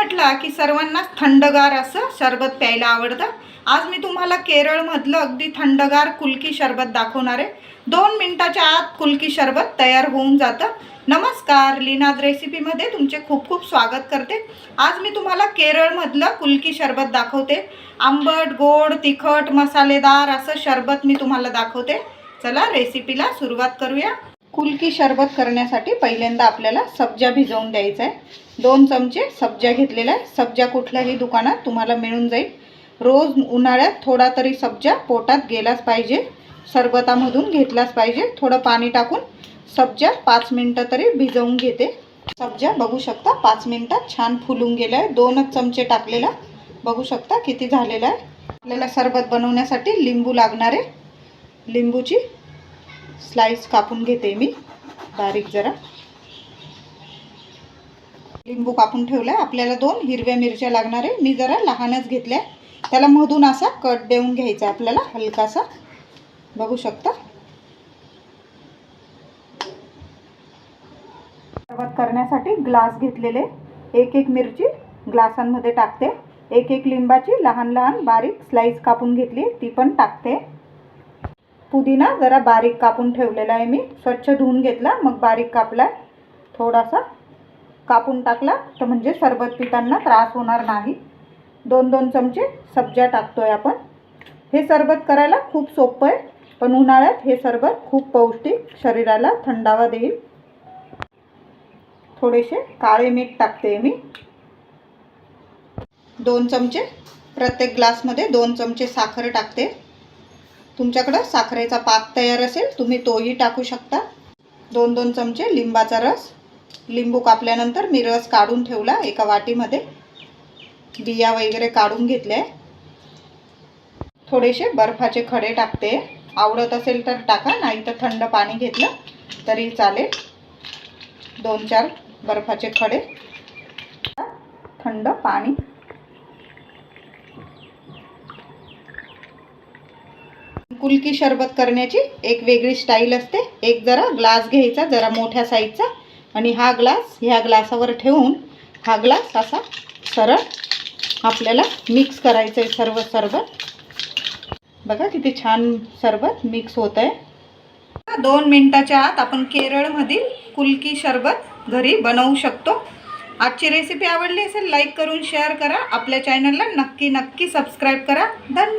म्हटलं की सर्वांनाच थंडगार असं सरबत प्यायला आवडतं. आज मी तुम्हाला केरळमधलं अगदी थंडगार कुल्की सरबत दाखवणार आहे. दोन मिनटाच्या आत कुल्की सरबत तयार होऊन जातं. नमस्कार लीनाज रेसिपीमध्ये तुमचे खूप खूप स्वागत करते. आज मी तुम्हाला केरळमधलं कुल्की सरबत दाखवते. आंबट गोड तिखट मसालेदार असं सरबत मी तुम्हाला दाखवते. चला रेसिपीला सुरुवात करूया. कुल्की शरबत करण्यासाठी पहिल्यांदा आपल्याला सब्जा भिजवून द्यायचा आहे. दोन चमचे सब्जा घेतलेला आहे. सब्जा कुठल्याही दुकानात तुम्हाला मिळून जाईल. रोज उन्हाळ्यात थोडा तरी सब्जा पोटात गेलाच पाहिजे. सरबतामधून घेतलाच पाहिजे. थोडं पाणी टाकून सब्जा पाच मिनटं तरी भिजवून घेते. सब्जा बघू शकता पाच मिनटात छान फुलून गेला आहे. दोनच चमचे टाकलेला. बघू शकता किती झालेला आहे. आपल्याला सरबत बनवण्यासाठी लिंबू लागणार आहे. लिंबूची स्लाइस कापून घेते मी. बारीक जरा. लिंबू कापून ठेवला आहे आपल्याला दोन हिरव्या मिरच्या लागणार आहे. मी जरा लहानच घेतल्या. त्याला मधून असा कट देऊन घ्यायचा आपल्याला. हलकासा. बघू शकता? सर्वात करण्यासाठी ग्लास घेतलेले. एक एक मिरची ग्लासांमध्ये टाकते. एक एक लिंबाची लहान लहान बारीक स्लाइस कापून घेतली ती पण टाकते. पुदिना जरा बारीक कापून ठेवलेला आहे मी. स्वच्छ धुवून घेतला मग बारीक कापला थोडासा कापून टाकला तर म्हणजे सरबत पितांना त्रास होणार नाही. दोन दोन चमचे सब्जा आहे आपण. हे सरबत करायला खूप सोपं आहे पण उन्हाळ्यात हे सरबत खूप पौष्टिक शरीराला थंडावा देईल. थोडेसे काळे मीठ टाकते मी. दोन चमचे प्रत्येक ग्लासमध्ये दोन चमचे साखर टाकते. तुमच्याकडं साखरेचा पाक तयार असेल तुम्ही तोही टाकू शकता. दोन दोन चमचे लिंबाचा रस. लिंबू कापल्यानंतर मी रस काढून ठेवला एका वाटीमध्ये. बिया वगैरे काढून घेतले थोडेसे बर्फाचे खडे टाकते. आवडत असेल तर टाका नाही तर थंड पाणी घेतलं तरी चालेल. दोन चार बर्फाचे खडे. थंड पाणी. कुल्की शरबत करण्याची एक वेगळी स्टाईल असते. एक जरा ग्लास घ्यायचा जरा मोठ्या साईजचा. आणि हा ग्लास ह्या ग्लासावर ठेवून हा ग्लास असा सरळ आपल्याला मिक्स करायचं आहे सर्व सरबत. बघा किती छान सरबत मिक्स होत आहे दोन मिनटाच्या आत आपण केरळमधील कुल्की शरबत घरी बनवू शकतो. आजची रेसिपी आवडली असेल लाईक करून शेअर करा. आपल्या चॅनलला नक्की नक्की सबस्क्राईब करा. धन्यवाद